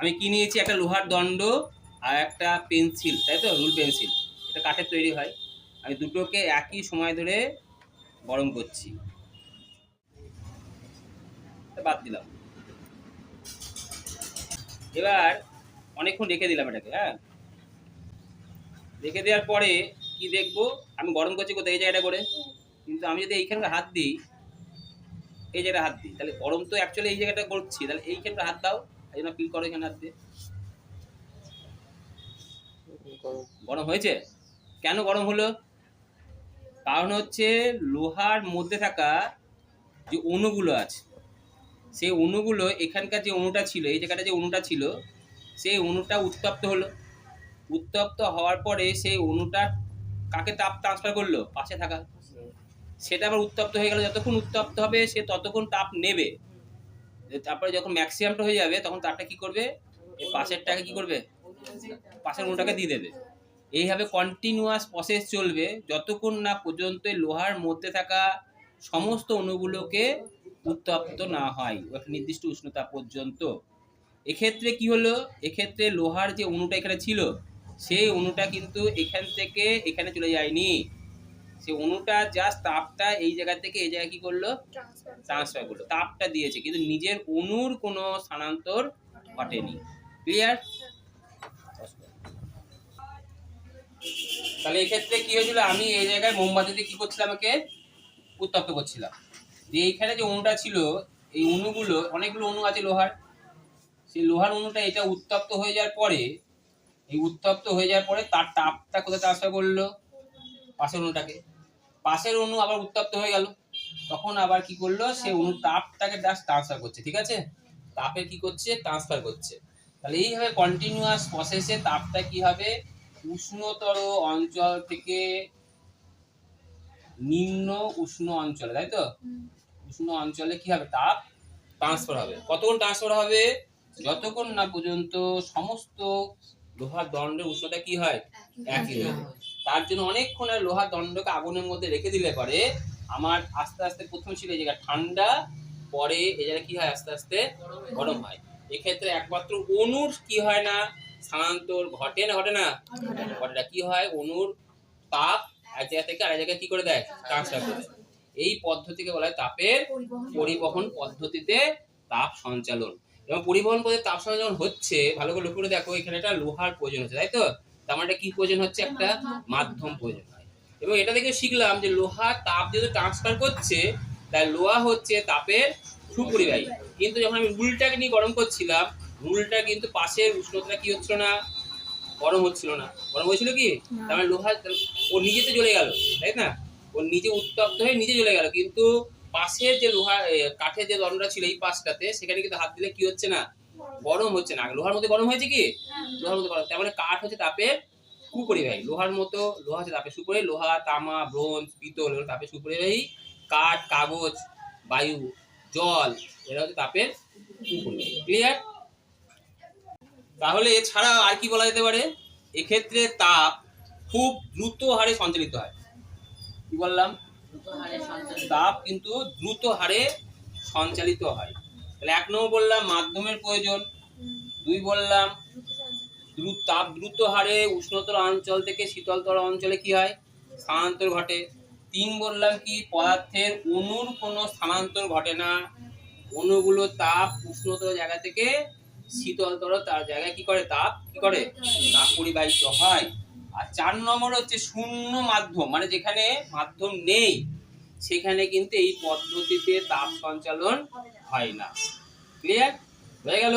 আমি কি নিয়েছি? একটা লোহার দণ্ড আর একটা পেন্সিল, তাই তো? Rule pencil. এটা কাঠের তৈরি হয়। আমি দুটোকে একই সময় ধরে গরম করছি। বাদ দিলাম। এবার অনেকক্ষণ রেখে দিলাম এটাকে হ্যাঁ? রেখে দেওয়ার পরে কি দেখব? আমি গরম করছি কোথায়? এই জায়গাটা করে। কিন্তু আমি যদি এইখানে হাত দিই, এই জায়গাটা হাত দিই, তাহলে গরম তো অ্যাকচুয়ালি এই জায়গাটা করছি। তাহলে এইখানটা হাত দাও। এই জন্য ফিল করো এখানে হাত দিয়ে গরম হয়েছে? কেন গরম হলো? কারণ হচ্ছে লোহার মধ্যে থাকা যে অণুগুলো আছে সেই অণুগুলো এখানকার যে অণুটা ছিল এই জায়গাটা যে অণুটা ছিল সেই অণুটা উত্তপ্ত হলো। উত্তপ্ত হওয়ার পরে সেই অণুটা কাকে তাপ ট্রান্সফার করল? পাশে থাকা। সেটা আবার উত্তপ্ত হয়ে গেল। যতক্ষণ উত্তপ্ত হবে সে ততক্ষণ তাপ নেবে। তারপরে যখন ম্যাক্সিমামটা হয়ে যাবে, তখন তারটা কি করবে? এই পাশেরটাকে কি করবে? পাশের অণুটাকে দিয়ে দেবে। এইভাবে কন্টিনিউয়াস প্রসেস চলবে। যতক্ষণ না পর্যন্ত লোহার মধ্যে থাকা সমস্ত অণুগুলোকে উত্তপ্ত না হয়, একটা নির্দিষ্ট উষ্ণতা পর্যন্ত। এক্ষেত্রে কি হলো? এক্ষেত্রে লোহার যে অণুটা এখানে ছিল, সেই অণুটা কিন্তু এখান থেকে এখানে চলে যায়নি। সেই অণুটা জাস্ট তাপটা এই জায়গা থেকে এই জায়গায় কি করল? ট্রান্সফার করল। তাপটা দিয়েছে কিন্তু নিজের অণুর কোনো স্থানান্তর ঘটেনি। ক্লিয়ার তাহলে এক্ষেত্রে কি হয়েছিল? আমি এই জায়গায় মোমবাতি দিয়ে কি করছিলাম আমাকে উত্তপ্ত করছিলাম। যে এইখানে যে অণুটা ছিল এই অণুগুলো অনেকগুলো অণু আছে লোহার। সেই লোহার অণুটা এটা উত্তপ্ত হয়ে যাওয়ার পরে এই উত্তপ্ত হয়ে যাওয়ার পরে তার তাপটা কোথায় ট্রান্সফার করল? পাশের অণুটাকে। পাশের অণু আবার উত্তপ্ত হয়ে গেল। তখন আবার কি করল? সে অণু তাপটাকে ট্রান্সফার করছে ঠিক আছে? তাপে কি করছে? ট্রান্সফার করছে। তাহলে এইভাবে কন্টিনিউয়াস প্রসেসে তাপটা কি হবে? উষ্ণতর অঞ্চল থেকে নিম্ন উষ্ণ অঞ্চলে তাই তো? উষ্ণ অঞ্চলে কি হবে? তাপ ট্রান্সফার হবে। কতক্ষণ ট্রান্সফার হবে? যতক্ষণ না পর্যন্ত সমস্ত লোহার দণ্ডের উষ্ণতা কি হয়? একই। হয়ে। তার জন্য অনেকক্ষণ আর লোহার দণ্ডকে আগুনের মধ্যে রেখে দিলে পরে আমার আস্তে আস্তে প্রথম ছিল এই জায়গা ঠান্ডা পরে এই জায়গা কি হয় আস্তে আস্তে গরম হয়। এক্ষেত্রে একমাত্র অনুর কি হয় না? স্থানান্তর ঘটে না ঘটে না? ঘটে না। কি হয়? অনুর তাপ এক জায়গা থেকে আরেক জায়গায় কি করে দেয়? ট্রান্সফার করে। এই পদ্ধতিকে বলা হয় তাপের পরিবহন পদ্ধতিতে তাপ সঞ্চালন। এবং পরিবহন পদ্ধতি তাপ সঞ্চালন হচ্ছে ভালো করে লক্ষ্য করে দেখো এখানে একটা লোহার প্রয়োজন হচ্ছে তাই তো? তার মানে কি প্রয়োজন হচ্ছে? একটা মাধ্যম প্রয়োজন হয়। এবং এটা থেকে শিখলাম যে লোহা তাপ যেহেতু ট্রান্সফার করছে তাই লোহা হচ্ছে তাপের সুপরিবাহী। কিন্তু যখন আমি রুলটাকে নিয়ে গরম করছিলাম রুলটা কিন্তু পাশের উষ্ণতা কি হচ্ছিল না? গরম হচ্ছিল না। গরম হয়েছিল কি? তার মানে লোহা ও নিজেতে জ্বলে গেল তাই না? ও নিজে উত্তপ্ত হয়ে নিজে জ্বলে গেল। কিন্তু পাশের যে লোহা কাঠের যে দণ্ডটা ছিল এই পাশটাতে সেখানে কিন্তু হাত দিলে কি হচ্ছে না? গরম হচ্ছে না। লোহার মধ্যে গরম হয়েছে কি? লোহার মধ্যে গরম। তার মানে কাঠ হচ্ছে তাপের সুপরিবাহী। লোহার মতো লোহা হচ্ছে তাপের সুপরিবাহী। লোহা তামা ব্রোঞ্জ পিতল এগুলো তাপের সুপরিবাহী। কাঠ কাগজ বায়ু জল এরা হচ্ছে তাপের ক্লিয়ার তাহলে এছাড়া আর কি বলা যেতে পারে? এক্ষেত্রে তাপ খুব দ্রুত হারে সঞ্চালিত হয়। কি বললাম? তাপ কিন্তু দ্রুত হারে সঞ্চালিত হয়। তাহলে এক নম্বর বললাম মাধ্যমের প্রয়োজন। দুই বললাম দ্রুত তাপ দ্রুত হারে উষ্ণতর অঞ্চল থেকে শীতলতর অঞ্চলে কি হয়? স্থানান্তর ঘটে। তিন বললাম কি? পদার্থের অণুর কোনো স্থানান্তর ঘটে না। অণুগুলো তাপ উষ্ণতর জায়গা থেকে শীতলতর তার জায়গায় কি করে? তাপ কি করে? তাপ পরিবাহিত হয়। আর চার নম্বর হচ্ছে শূন্য মাধ্যম মানে যেখানে মাধ্যম নেই। সেখানে কিন্তু এই পদ্ধতিতে তাপ সঞ্চালন হয় না। ক্লিয়ার হয়ে গেল?